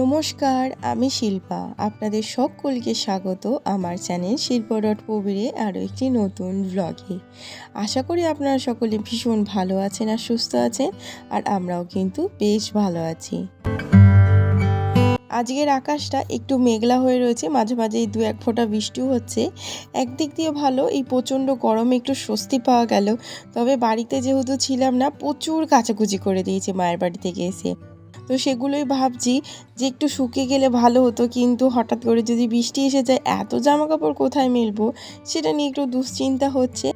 নমস্কার, আমি শিল্পা। আপনাদের সকলকে স্বাগত আমার চ্যানেল শিল্প ডট প্রবীরে আরও একটি নতুন ব্লগে আশা করি আপনারা সকলে ভীষণ ভালো আছেন আর সুস্থ আছেন, আর আমরাও কিন্তু বেশ ভালো আছি। আজকের আকাশটা একটু মেঘলা হয়ে রয়েছে, মাঝে মাঝে দু এক ফোঁটা বৃষ্টিও হচ্ছে। একদিক দিয়ে ভালো, এই প্রচণ্ড গরমে একটু স্বস্তি পাওয়া গেল। তবে বাড়িতে যেহেতু ছিলাম না, প্রচুর কাচাকুচি করে দিয়েছে মায়ের বাড়ি থেকে এসে। তো সেগুলোই ভাবছি যে একটু শুকে গেলে ভালো হতো। কিন্তু হঠাৎ করে যদি বৃষ্টি এসে যায়, এত জামা কাপড় কোথায় মিলবো? সেটা নিয়ে একটু দুশ্চিন্তা হচ্ছে।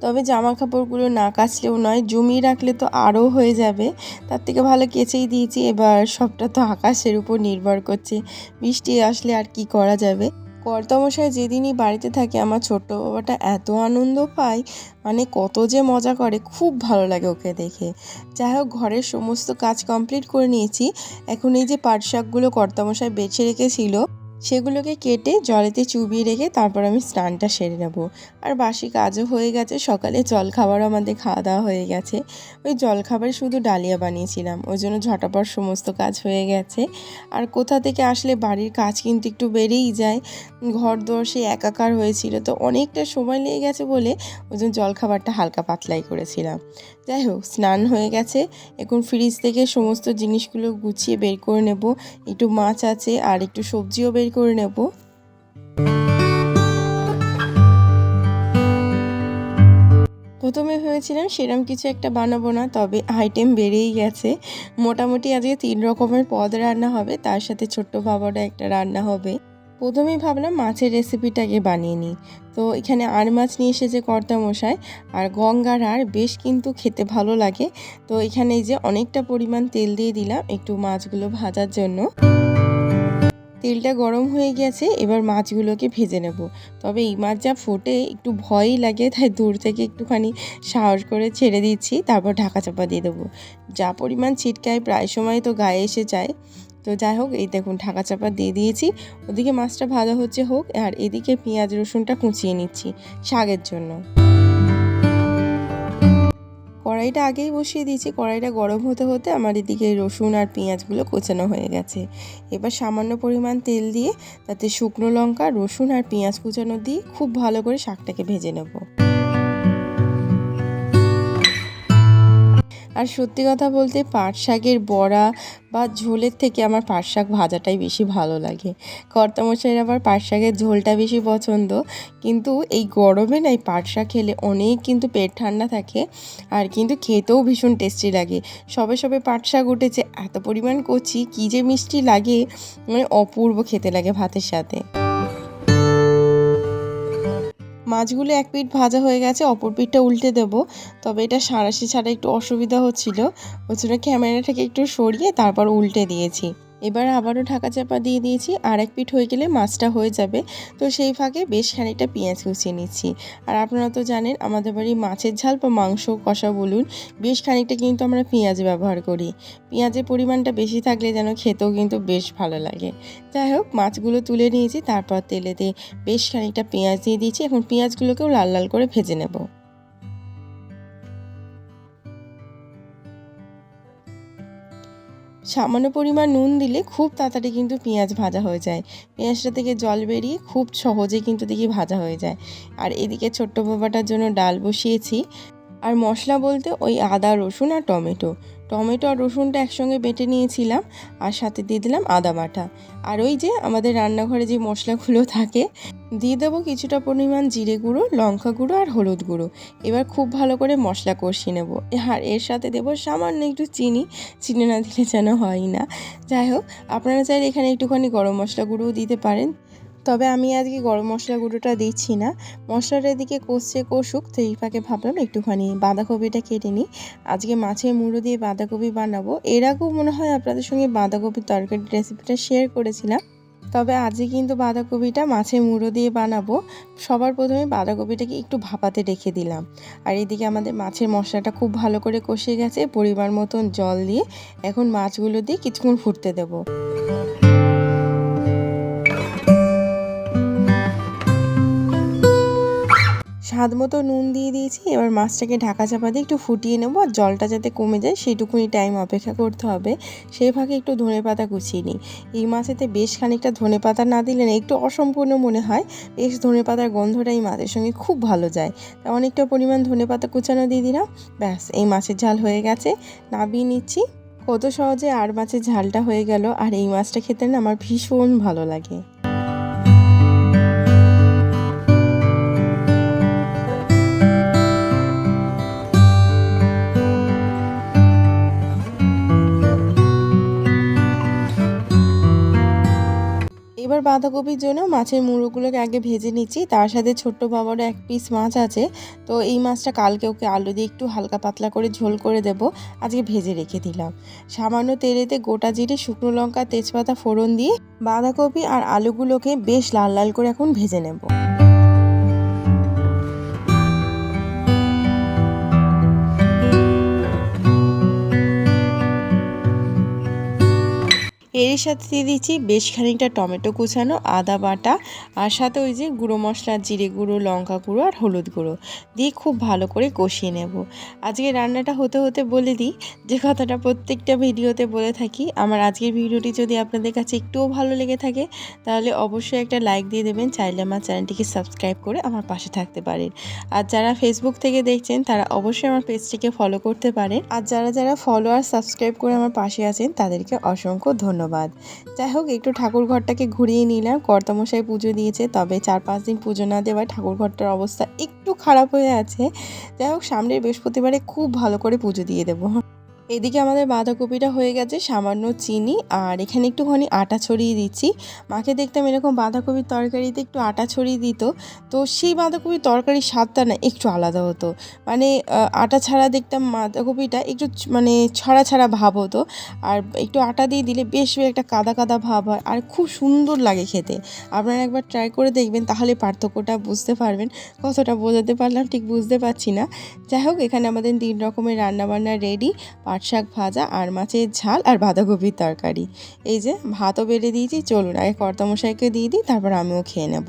তবে জামা কাপড়গুলো না কাচলেও নয়, জমিয়ে রাখলে তো আরও হয়ে যাবে। তার থেকে ভালো কেচেই দিয়েছি, এবার সবটা তো আকাশের উপর নির্ভর করছে। বৃষ্টি আসলে আর কি করা যাবে? কর্তামশাই যেদিনই বাড়িতে থাকে আমার ছোট্ট বাবাটা এত আনন্দ পায় মানে কত যে মজা করে, খুব ভালো লাগে ওকে দেখে। যাই হোক, ঘরের সমস্ত কাজ কমপ্লিট করে নিয়েছি। এখন এই যে পাটশাকগুলো কর্তামশাই বেছে রেখেছিল সেগুলোকে কেটে জলেতে চুবিয়ে রেখে তারপর আমি স্নানটা সেরে নেব। আর বাসি কাজও হয়ে গেছে, সকালে জল খাবারও আমাদের খাওয়া দাওয়া হয়ে গেছে। ওই জল খাবারে শুধু ডালিয়া বানিয়েছিলাম, ওই জন্য ঝটাপট সমস্ত কাজ হয়ে গেছে। আর কোথা থেকে আসলে বাড়ির কাজ কিন্তু একটু বেড়েই যায়। ঘর দোর সে একাকার হয়েছিল, তো অনেকটা সময় লেগে গেছে বলে ওই জন্য জলখাবারটা হালকা পাতলাই করেছিলাম। যাই হোক, স্নান হয়ে গেছে। এখন ফ্রিজ থেকে সমস্ত জিনিসগুলো গুছিয়ে বের করে নেব। একটু মাছ আছে আর একটু সবজিও বের করে নেব। প্রথমে ভেবেছিলাম সেরম কিছু একটা বানাবো না, তবে আইটেম বেড়েই গেছে। মোটামুটি আজকে তিন রকমের পদ রান্না হবে, তার সাথে ছোট্ট বাবারও একটা রান্না হবে। প্রথমেই ভাবলাম মাছের রেসিপিটাকে বানিয়ে নিই। তো এখানে আর মাছ নিয়ে এসেছে কর্তা মশাই আর গঙ্গার আর বেশ কিন্তু খেতে ভালো লাগে। তো এখানে এই যে অনেকটা পরিমাণ তেল দিয়ে দিলাম একটু মাছগুলো ভাজার জন্য। তেলটা গরম হয়ে গেছে, এবার মাছগুলোকে ভেজে নেব। তবে এই মাছ যা ফোটে একটু ভয়ই লাগে, তাই দূর থেকে একটুখানি সাহস করে ছেড়ে দিচ্ছি, তারপর ঢাকা চাপা দিয়ে দেবো। যা পরিমাণ ছিটকায় প্রায় সময় তো গায়ে এসে যায়। তো যাই হোক, এই দেখুন ঢাকা চাপা দিয়ে দিয়েছি। ওদিকে মাছটা ভাজা হচ্ছে হোক, আর এদিকে পেঁয়াজ, রসুনটা কুচিয়ে নিচ্ছি শাকের জন্য। কড়াইটা আগেই বসিয়ে দিয়েছি, কড়াইটা গরম হতে হতে আমার এদিকে রসুন আর পেঁয়াজগুলো কোচানো হয়ে গেছে। এবার সামান্য পরিমাণ তেল দিয়ে তাতে শুকনো লঙ্কা, রসুন আর পেঁয়াজ কুচানো দিয়ে খুব ভালো করে শাকটাকে ভেজে নেব। আর সত্যি কথা বলতে পাট শাকের বড়া বা ঝোলের থেকে আমার পাট শাক ভাজাটাই বেশি ভালো লাগে। কর্তামশাইয়ের আবার পাট শাকের ঝোলটা বেশি পছন্দ। কিন্তু এই গরমে না এই পাট শাক খেলে অনেক কিন্তু পেট ঠান্ডা থাকে আর কিন্তু খেতেও ভীষণ টেস্টি লাগে। সবে সবে পাট শাক উঠেছে, এত পরিমাণ কচি, কী যে মিষ্টি লাগে মানে অপূর্ব খেতে লাগে ভাতের সাথে। মাছগুলো এক পিঠ ভাজা হয়ে গেছে, অপর পিঠটা উল্টে দেব। তবে এটা সাঁড়াশি ছাড়া একটু অসুবিধা হচ্ছিল। ওই জন্য ক্যামেরাটাকে একটু সরিয়ে তারপর উল্টে দিয়েছি। এবার আবারও ঢাকা চাপা দিয়ে দিয়েছি। আর এক পিঠ হয়ে গেলে মাছটা হয়ে যাবে। তো সেই ফাঁকে বেশ খানিকটা পেঁয়াজ কুচিয়ে নিচ্ছি। আর আপনারা তো জানেন, আমাদের বাড়ি মাছের ঝাল বা মাংস কষা বলুন, বেশ খানিকটা কিন্তু আমরা পেঁয়াজ ব্যবহার করি। পেঁয়াজের পরিমাণটা বেশি থাকলে যেন খেতেও কিন্তু বেশ ভালো লাগে। যাই হোক, মাছগুলো তুলে নিয়েছি, তারপর তেলেতে বেশ খানিকটা পেঁয়াজ দিয়ে দিয়েছি এখন পেঁয়াজগুলোকেও লাল লাল করে ভেজে নেব। সামান্য পরিমাণ নুন দিলে খুব তাড়াতাড়ি কিন্তু পেঁয়াজ ভাজা হয়ে যায়। পেঁয়াজটা থেকে জল বেরিয়ে খুব সহজে কিন্তু দেখি ভাজা হয়ে যায়। আর এদিকে ছোট্ট বাবাটার জন্য ডাল বসিয়েছি। আর মশলা বলতে ওই আদা, রসুন আর টমেটো। টমেটো আর রসুনটা একসঙ্গে বেটে নিয়েছিলাম আর সাথে দিয়ে দিলাম আদা বাটা। আর ওই যে আমাদের রান্নাঘরে যে মশলাগুলো থাকে, দিয়ে দেবো কিছুটা পরিমাণ জিরে গুঁড়ো, লঙ্কা গুঁড়ো আর হলুদ গুঁড়ো। এবার খুব ভালো করে মশলা কষিয়ে নেব। আর এর সাথে দেবো সামান্য একটু চিনি। চিনি না দিলে যেন হয় না। যাই হোক, আপনারা চাইলে এখানে একটুখানি গরম মশলা গুঁড়োও দিতে পারেন। তবে আমি আজকে গরম মশলা গুঁড়োটা দিচ্ছি না। মশলাটা এদিকে কষছে কষুক এই ফাঁকে ভাবলাম একটুখানি বাঁধাকপিটা কেটে নিই। আজকে মাছের মুড়ো দিয়ে বাঁধাকপি বানাবো। এর আগেও মনে হয় আপনাদের সঙ্গে বাঁধাকপির তরকারি রেসিপিটা শেয়ার করেছিলাম। তবে আজকে কিন্তু বাঁধাকপিটা মাছের মুড়ো দিয়ে বানাবো। সবার প্রথমে বাঁধাকপিটাকে একটু ভাপাতে রেখে দিলাম। আর এদিকে আমাদের মাছের মশলাটা খুব ভালো করে কষে গেছে, পরিমাণ মতন জল দিয়ে। এখন মাছগুলো দিয়ে কিছুক্ষণ ফুটতে দেবো। স্বাদ মতো নুন দিয়ে দিয়েছি। এবার মাছটাকে ঢাকা চাপা দিয়ে একটু ফুটিয়ে নেব আর জলটা যাতে কমে যায় সেইটুকুনি টাইম অপেক্ষা করতে হবে। সেই ফাঁকে একটু ধনে পাতা কুচিয়ে নিই। এই মাছেতে বেশ খানিকটা ধনে পাতা না দিলে না একটু অসম্পূর্ণ মনে হয়। বেশ ধনে পাতার গন্ধটা এই মাছের সঙ্গে খুব ভালো যায়। তা অনেকটা পরিমাণ ধনে পাতা কুচানো দিয়ে দিলাম। ব্যাস, এই মাছের ঝাল হয়ে গেছে। নাবিয়ে নিচ্ছি। কত সহজে আর মাছের ঝালটা হয়ে গেল। আর এই মাছটা খেতে না আমার ভীষণ ভালো লাগে। এবার বাঁধাকপির জন্য মাছের মুড়োগুলোকে আগে ভেজে নিচ্ছি। তার সাথে ছোট্ট বাবারও এক পিস মাছ আছে। তো এই মাছটা কালকে ওকে আলু দিয়ে একটু হালকা পাতলা করে ঝোল করে দেব। আজকে ভেজে রেখে দিলাম। সামান্য তেলেতে গোটা জিরে, শুকনো লঙ্কা, তেজপাতা, ফোড়ন দিয়ে বাঁধাকপি আর আলুগুলোকে বেশ লাল লাল করে এখন ভেজে নেব। এর সাথে দিয়ে দিচ্ছি বেশ খানিকটা টমেটো কুচানো আদা বাটা আর সাথে ওই যে গুঁড়ো মশলা, জিরে গুঁড়ো, লঙ্কা গুঁড়ো আর হলুদ গুঁড়ো দিয়ে খুব ভালো করে কষিয়ে নেব। আজকে রান্নাটা হতে হতে বলে দিই, যে কথাটা প্রত্যেকটা ভিডিওতে বলে থাকি, আমার আজকের ভিডিওটি যদি আপনাদের কাছে একটুও ভালো লেগে থাকে, তাহলে অবশ্যই একটা লাইক দিয়ে দেবেন, চাইলে আমার চ্যানেলটিকে সাবস্ক্রাইব করে আমার পাশে থাকতে পারেন। আর যারা ফেসবুক থেকে দেখছেন, তারা অবশ্যই আমার পেজটিকে ফলো করতে পারেন। আর যারা যারা ফলো আর সাবস্ক্রাইব করে আমার পাশে আছেন, তাদেরকে অসংখ্য ধন্যবাদ। ধন্যবাদ। যাই হোক, একটু ঠাকুর ঘরটাকে ঘুরিয়ে নিলাম। কর্তামশাই পুজো দিয়েছে, তবে চার পাঁচ দিন পুজো না দেওয়ায় ঠাকুর ঘরটার অবস্থা একটু খারাপ হয়ে আছে। যাই হোক, সামনের বৃহস্পতিবারে খুব ভালো করে পুজো দিয়ে দেবো। এদিকে আমাদের বাঁধাকপিটা হয়ে গেছে সামান্য চিনি, আর এখানে একটুখানি আটা ছড়িয়ে দিচ্ছি। মাকে দেখতাম এরকম বাঁধাকপির তরকারিতে একটু আটা ছড়িয়ে দিত। তো সেই বাঁধাকপির তরকারির স্বাদটা না একটু আলাদা হতো। মানে আটা ছাড়া দেখতাম বাঁধাকপিটা একটু মানে ছাড়া ছাড়া ভাব হতো। আর একটু আটা দিয়ে দিলে বেশ একটা কাদা কাদা ভাব হয়, আর খুব সুন্দর লাগে খেতে। আপনারা একবার ট্রাই করে দেখবেন, তাহলে পার্থক্যটা বুঝতে পারবেন। কতটা বোঝাতে পারলাম ঠিক বুঝতে পারছি না। যাই হোক, এখানে আমাদের তিন রকমের রান্নাবান্না রেডি। পাট শাক ভাজা আর মাছের ঝাল আর বাঁধাকপির তরকারি। এই যে, ভাতও বেড়ে দিয়েছি, চলুন আগে কর্তামশাইকে দিয়ে দিই, তারপর আমিও খেয়ে নেব।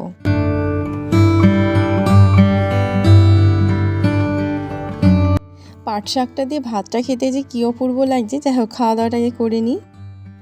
পাট শাকটা দিয়ে ভাতটা খেতে যে কী অপূর্ব লাগছে, যাই হোক খাওয়া দাওয়াটাকে করে নিই।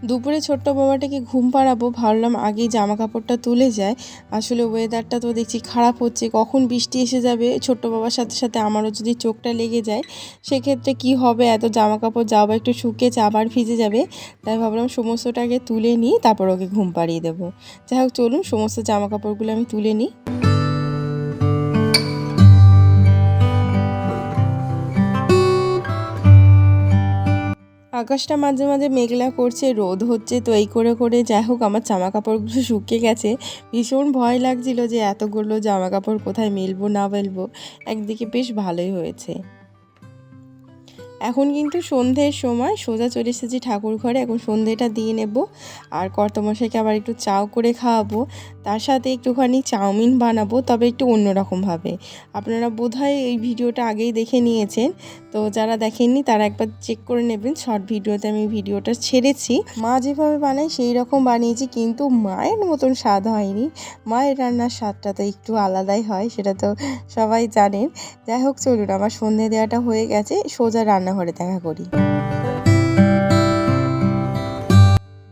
দুপুরে ছোট্ট বাবাটাকে ঘুম পাড়াবো, ভাবলাম আগেই জামা কাপড়টা তুলে যায়। আসলে ওয়েদারটা তো দেখছি খারাপ হচ্ছে, কখন বৃষ্টি এসে যাবে? ছোট্ট বাবার সাথে সাথে আমারও যদি চোখটা লেগে যায়, সেক্ষেত্রে কি হবে? এত জামা কাপড় যাওয়া একটু শুকিয়েছে আবার ভিজে যাবে। তাই ভাবলাম সমস্তটাকে তুলে নিই তারপর ওকে ঘুম পাড়িয়ে দেবো। যাই হোক, চলুন, সমস্ত জামা কাপড়গুলো আমি তুলে নিই। আকাশটা মাঝে মাঝে মেঘলা করছে, রোদ হচ্ছে, তো এই করে করে যাই হোক, আমার জামা কাপড়গুলো শুকিয়ে গেছে। ভীষণ ভয় লাগছিল যে এতগুলো জামা কাপড় কোথায় মেলবো, না মেলবো। একদিকে বেশ ভালোই হয়েছে। এখন কিন্তু সন্ধ্যের সময় সোজা চলে এসেছি ঠাকুর ঘরে এখন সন্ধ্যেটা দিয়ে নেব আর কর্তমশাইকে আবার একটু চাও করে খাওয়াবো। তার সাথে একটুখানি চাউমিন বানাবো, তবে একটু অন্যরকমভাবে। আপনারা বোধহয় এই ভিডিওটা আগেই দেখে নিয়েছেন। তো যারা দেখেননি, তারা একবার চেক করে নেবেন। শর্ট ভিডিওতে আমি ভিডিওটা ছেড়েছি। মা যেভাবে বানায় সেই রকম বানিয়েছি, কিন্তু মায়ের মতন স্বাদ হয়নি। মায়ের রান্নার স্বাদটা তো একটু আলাদাই হয়, সেটা তো সবাই জানেন। যাই হোক, চলুন, আমার সন্ধে দেওয়াটা হয়ে গেছে। সোজা রান্নাঘরে দেখা করি।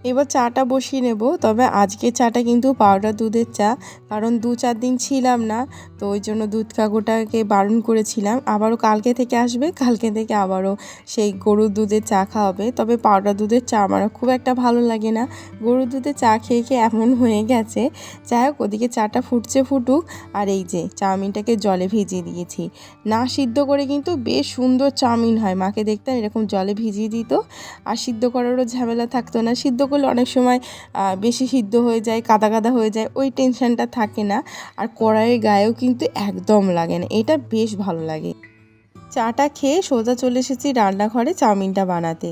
এবার চাটা বসিয়ে নেব, তবে আজকে চাটা কিন্তু পাউডার দুধের চা, কারণ দু চার দিন ছিলাম না, তো ওই জন্য দুধ কাকুটাকে বারণ করেছিলাম। আবারও কালকে থেকে আসবে, কালকে থেকে আবারও সেই গরুর দুধের চা খাওয়াবে। তবে পাউডার দুধের চা আমার খুব একটা ভালো লাগে না। গরুর দুধের চা খেয়ে খেয়ে এমন হয়ে গেছে। যাই হোক, ওদিকে চাটা ফুটছে ফুটুক, আর এই যে চাউমিনটাকে জলে ভিজিয়ে দিয়েছি। না সিদ্ধ করে কিন্তু বেশ সুন্দর চাউমিন হয়। মাকে দেখতাম এরকম জলে ভিজিয়ে দিত, আর সিদ্ধ করারও ঝামেলা থাকতো না। সিদ্ধ করলে অনেক সময় বেশি সিদ্ধ হয়ে যায় কাদা কাদা হয়ে যায়, ওই টেনশানটা থাকে না। আর কড়াইয়ের গায়েও কিন্তু একদম লাগে না। এটা বেশ ভালো লাগে। চাটা খেয়ে সোজা চলে এসেছি রান্নাঘরে চাউমিনটা বানাতে।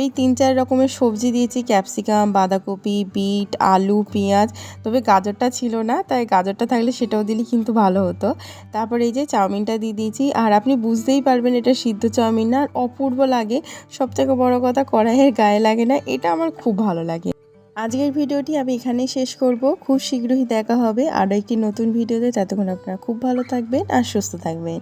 এই তিন চার রকমের সবজি দিয়েছি, ক্যাপসিকাম, বাঁধাকপি, বিট, আলু, পেঁয়াজ। তবে গাজরটা ছিল না, তাই গাজরটা থাকলে সেটাও দিলে কিন্তু ভালো হতো। তারপর এই যে চাউমিনটা দিয়ে দিয়েছি, আর আপনি বুঝতেই পারবেন এটা সিদ্ধ চাউমিন না, আর অপূর্ব লাগে। সবথেকে বড় কথা, কড়াইয়ের গায়ে লাগে না, এটা আমার খুব ভালো লাগে। আজকের ভিডিওটি আমি এখানেই শেষ করব। খুব শীঘ্রই দেখা হবে আরও একটি নতুন ভিডিওতে। ততক্ষণ আপনারা খুব ভালো থাকবেন আর সুস্থ থাকবেন।